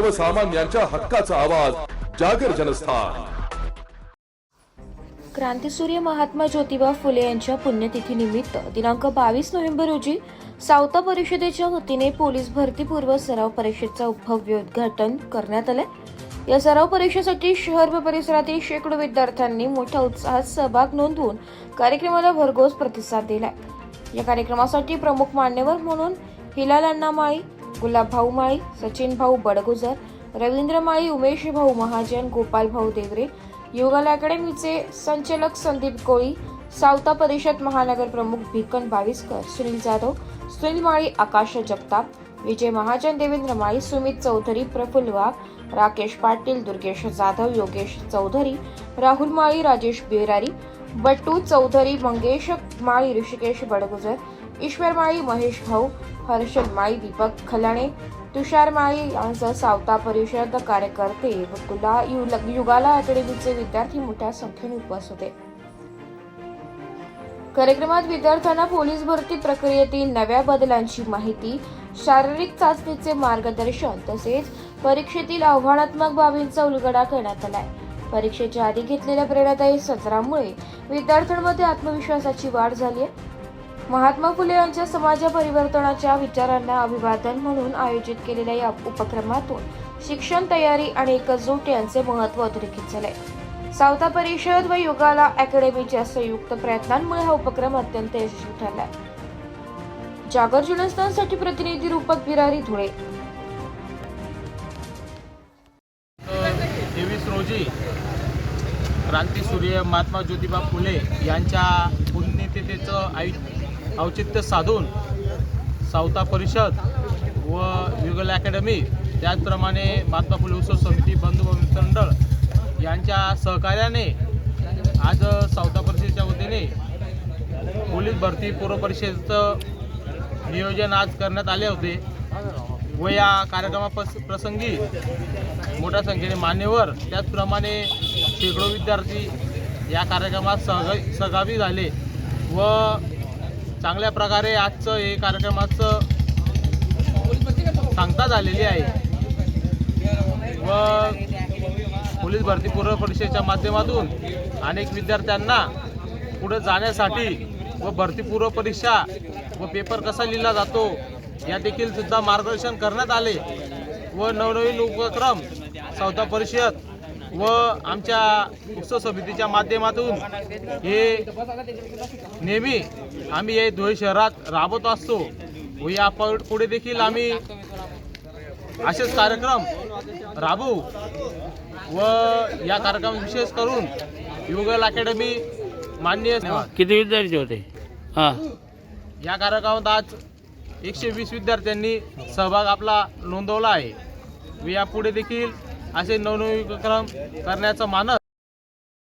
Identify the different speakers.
Speaker 1: सर्वसामान्यांच्या हक्काचा आवाज जागर जनस्थान.
Speaker 2: क्रांतीसूर्य महात्मा ज्योतिबा फुले यांच्या पुण्यतिथीनिमित्त दिनांक बावीस नोव्हेंबर रोजी सावता परिषदेच्या वतीने पोलीस भरतीपूर्व सराव परीक्षेचा भव्य उद्घाटन करण्यात आले. या सराव परीक्षेसाठी शहर व परिसरातील शेकडो विद्यार्थ्यांनी मोठ्या उत्साहात सहभाग नोंदवून कार्यक्रमाला भरघोस प्रतिसाद दिलाय. या कार्यक्रमासाठी प्रमुख मान्यवर म्हणून हिलाल अण्णामाळी गुलाबभाऊ गुलाब माळी सचिन भाऊ बडगुजर रवींद्र माळी उमेश भाऊ महाजन गोपाल भाऊ देवरे युगल अकॅडमीचे संचालक संदीप कोळी सावता परिषद महानगर प्रमुख भिकन बाविस्कर सुनील जाधव सुनील माळी आकाश जगताप विजय महाजन देवेंद्र माळी सुमित चौधरी प्रफुल्ल वाघ राकेश पाटील दुर्गेश जाधव योगेश चौधरी राहुल माळी राजेश बिरारी बट्टू चौधरी मंगेश माळी ऋषिकेश बडगुजर ईश्वर माळी महेश भाऊ हर्षद माळी दीपक खलाणे तुषार माळी यांसह सावता परिषद कार्यकर्ते व कुला यु- युगाला अकॅडमीचे विद्यार्थी मोठ्या संख्येने उपस्थित होते. कार्यक्रमात विद्यार्थ्यांना पोलीस भरती प्रक्रियेतील नव्या बदलांची माहिती शारीरिक चाचणीचे मार्गदर्शन तसेच परीक्षेतील आव्हानात्मक बाबींचा उलगडा करण्यात आलाय. परीक्षेच्या आधी घेतलेल्या प्रेरणादायी सत्रामुळे विद्यार्थ्यांमध्ये आत्मविश्वासाची वाढ झाली आहे. महात्मा फुले यांच्या समाज परिवर्तनाच्या विचारांना अभिवादन म्हणून आयोजित केलेल्या या उपक्रमातून शिक्षण तयारी आणि एकजूट यांचे महत्त्व अधोरेखित झाले सावता परिषद व युगाला अकॅडमीच्या संयुक्त प्रयत्नांमुळे हा उपक्रम अत्यंत यशस्वी ठरला जागर जुनस्थानसाठी प्रतिनिधी रूपक बिरारी धुळे.
Speaker 3: तेवीस रोजी क्रांतीसूर्य महात्मा ज्योतिबा फुले यांच्या पुण्यतिथीचं आयु औचित्य साधून सावता परिषद व युगल अकॅडमी त्याचप्रमाणे महात्मा फुले उत्सव समिती बंधू मंडळ यांच्या सहकार्याने आज सावता परिषदेच्या वतीने पोलीस भरती पूर्व परिषदेचं नियोजन आज करण्यात आले होते व या कार्यक्रमा प्रसंगी मोठ्या संख्येने मान्यवर त्याचप्रमाणे शेकडो विद्यार्थी या कार्यक्रमात सहगा सहभागी झाले व चांगल्या प्रकारे आजचं हे कार्यक्रमाचं सांगता झालेली आहे. व पोलीस भरती पूर्व परीक्षेच्या माध्यमातून अनेक विद्यार्थ्यांना पुढे जाण्यासाठी व भरती पूर्व परीक्षा व पेपर कसा लिहिला जातो या देखील सुद्धा मार्गदर्शन करण्यात आले. व नवनवीन उपक्रम चौथा परिषद व आमच्या उत्सव समितीच्या माध्यमातून हे नेहमी आम्ही हे धुळे शहरात राबवत असतो व या पुढे देखील आम्ही असेच कार्यक्रम राबवू व या कार्यक्रम विशेष करून युगल अकॅडमी मान्य
Speaker 4: किती विद्यार्थी होते? हां.
Speaker 3: या कार्यक्रमात आज एकशे वीस विद्यार्थ्यांनी सहभाग आपला नोंदवला आहे. व यापुढे देखील असे नवनवीन उपक्रम करण्याचा मानस